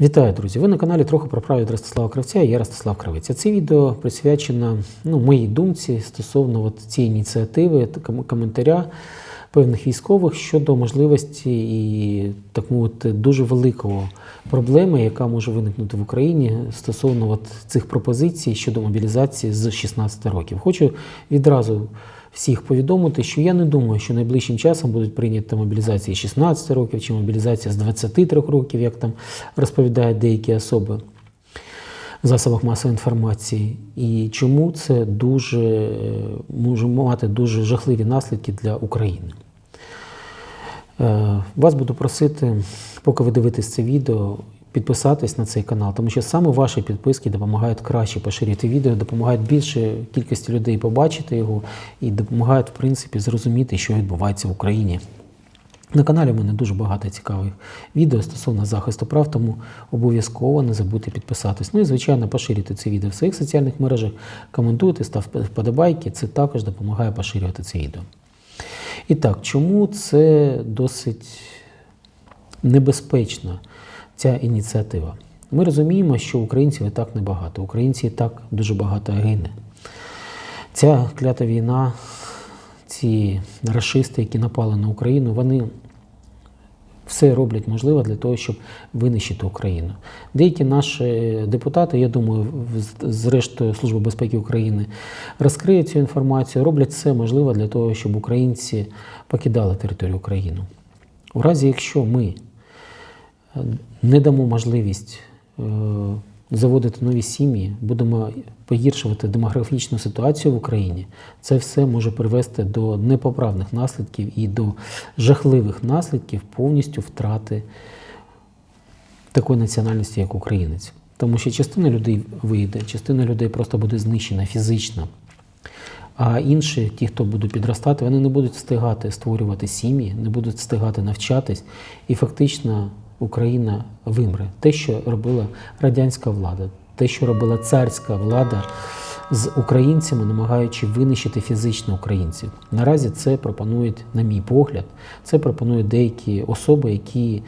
Вітаю, друзі! Ви на каналі трохи про право від Ростислава Кравця я Ростислав Кравець. Це відео присвячено ну, моїй думці стосовно от цієї ініціативи та коментаря певних військових щодо можливості і так мовити дуже великого проблеми, яка може виникнути в Україні стосовно от цих пропозицій щодо мобілізації з 16 років. Хочу відразу всіх повідомити, що я не думаю, що найближчим часом будуть прийняті мобілізації 16 років чи мобілізація з 23 років, як там розповідають деякі особи в засобах масової інформації. І чому це дуже е, може мати дуже жахливі наслідки для України. Е, Вас буду просити, поки ви дивитесь це відео, підписатись на цей канал, тому що саме ваші підписки допомагають краще поширити відео, допомагають більше кількості людей побачити його і допомагають, в принципі, зрозуміти, що відбувається в Україні. На каналі в мене дуже багато цікавих відео стосовно захисту прав, тому обов'язково не забудьте підписатись. Ну і, звичайно, поширюйте це відео в своїх соціальних мережах, коментуйте, ставте вподобайки. Це також допомагає поширювати це відео. І так, чому це досить небезпечна ця ініціатива? Ми розуміємо, що українців і так небагато. Українці і так дуже багато гине. Ця клята війна, ці расисти, які напали на Україну, вони все роблять можливе для того, щоб винищити Україну. Деякі наші депутати, я думаю, зрештою Служба безпеки України розкриє цю інформацію, роблять все можливе для того, щоб українці покидали територію України. У разі, якщо ми не дамо можливість е, заводити нові сім'ї, будемо погіршувати демографічну ситуацію в Україні, це все може привести до непоправних наслідків і до жахливих наслідків повністю втрати такої національності, як українець. Тому що частина людей вийде, частина людей просто буде знищена фізично. А інші, ті, хто будуть підростати, вони не будуть встигати створювати сім'ї, не будуть встигати навчатись, і фактично Україна вимре. Те, що робила радянська влада, те, що робила царська влада з українцями, намагаючи винищити фізично українців. Наразі це пропонують, на мій погляд, це пропонують деякі особи, які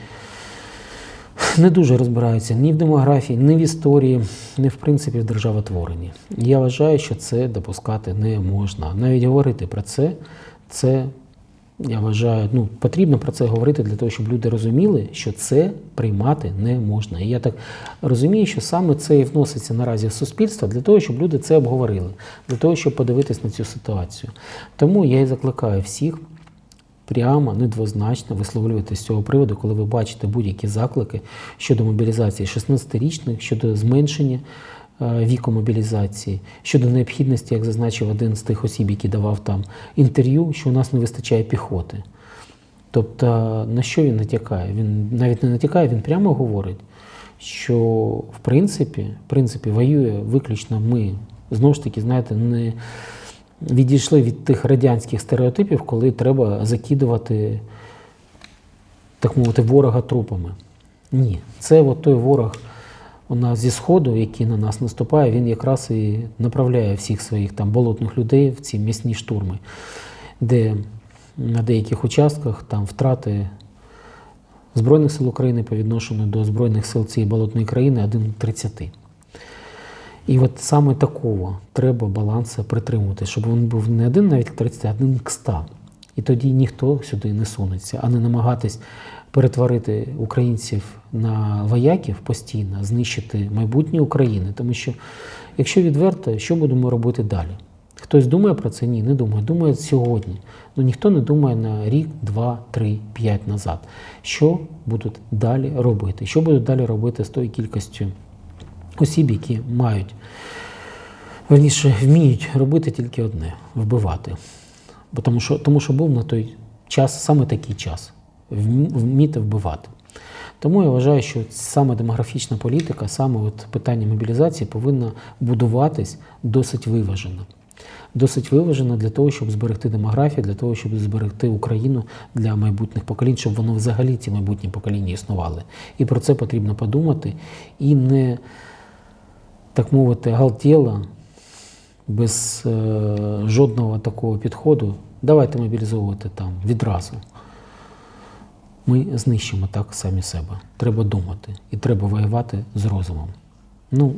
не дуже розбираються ні в демографії, ні в історії, ні в принципі в державотворенні. Я вважаю, що це допускати не можна. Навіть говорити про це, це я вважаю, ну потрібно про це говорити для того, щоб люди розуміли, що це приймати не можна. І я так розумію, що саме це і вноситься наразі в суспільство для того, щоб люди це обговорили, для того, щоб подивитись на цю ситуацію. Тому я і закликаю всіх прямо, недвозначно висловлювати з цього приводу, коли ви бачите будь-які заклики щодо мобілізації 16-річних, щодо зменшення віку мобілізації, щодо необхідності, як зазначив один з тих осіб, який давав там інтерв'ю, що у нас не вистачає піхоти. Тобто, на що він натякає? Він навіть не натякає, він прямо говорить, що в принципі, в принципі воює виключно ми. Знову ж таки, знаєте, не відійшли від тих радянських стереотипів, коли треба закидувати, так мовити, ворога трупами. Ні, це от той ворог у нас зі Сходу, який на нас наступає, він якраз і направляє всіх своїх там болотних людей в ці м'ясні штурми, де на деяких участках там втрати Збройних сил України по відношенню до Збройних сил цієї болотної країни 1,30. І от саме такого треба балансу притримувати, щоб він був не один навіть к 30, а один к 100. І тоді ніхто сюди не сунеться, а не намагатись перетворити українців на вояків постійно, знищити майбутнє України. Тому що, якщо відверто, що будемо робити далі? Хтось думає про це? Ні, не думає. Думає сьогодні. Ну ніхто не думає на рік, два, три, п'ять назад. Що будуть далі робити? Що будуть далі робити з тою кількістю осіб, які мають, верніше, вміють робити тільки одне вбивати. Бо тому, що, тому що був на той час саме такий час вмі- вміти вбивати. Тому я вважаю, що саме демографічна політика, саме от питання мобілізації повинна будуватись досить виважено. Досить виважено для того, щоб зберегти демографію, для того, щоб зберегти Україну для майбутніх поколінь, щоб воно взагалі ці майбутні покоління існували. І про це потрібно подумати і не, так мовити, галтєла, без е, жодного такого підходу. Давайте мобілізовувати там відразу. ми знищимо так самі себе. Треба думати і треба воювати з розумом. Ну,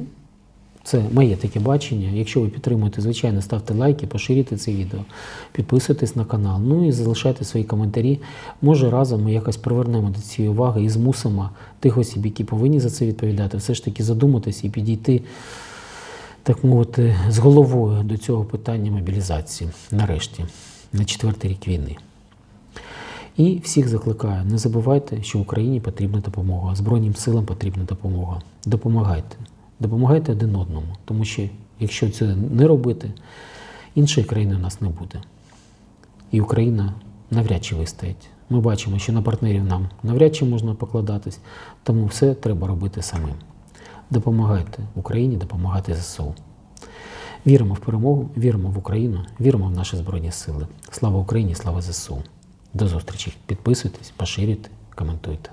це моє таке бачення. Якщо ви підтримуєте, звичайно, ставте лайки, поширюйте це відео, підписуйтесь на канал, ну і залишайте свої коментарі. Може, разом ми якось привернемо до цієї уваги і змусимо тих осіб, які повинні за це відповідати, все ж таки задуматись і підійти, так мовити, з головою до цього питання мобілізації, нарешті, на четвертий рік війни. І всіх закликаю, не забувайте, що Україні потрібна допомога, Збройним силам потрібна допомога. Допомагайте. Допомагайте один одному, тому що якщо це не робити, іншої країни у нас не буде. І Україна навряд чи вистоїть. Ми бачимо, що на партнерів нам навряд чи можна покладатись, тому все треба робити самим. Допомагайте Україні, допомагайте ЗСУ. Віримо в перемогу, віримо в Україну, віримо в наші Збройні Сили. Слава Україні, слава ЗСУ. До зустрічі. Підписуйтесь, поширюйте, коментуйте.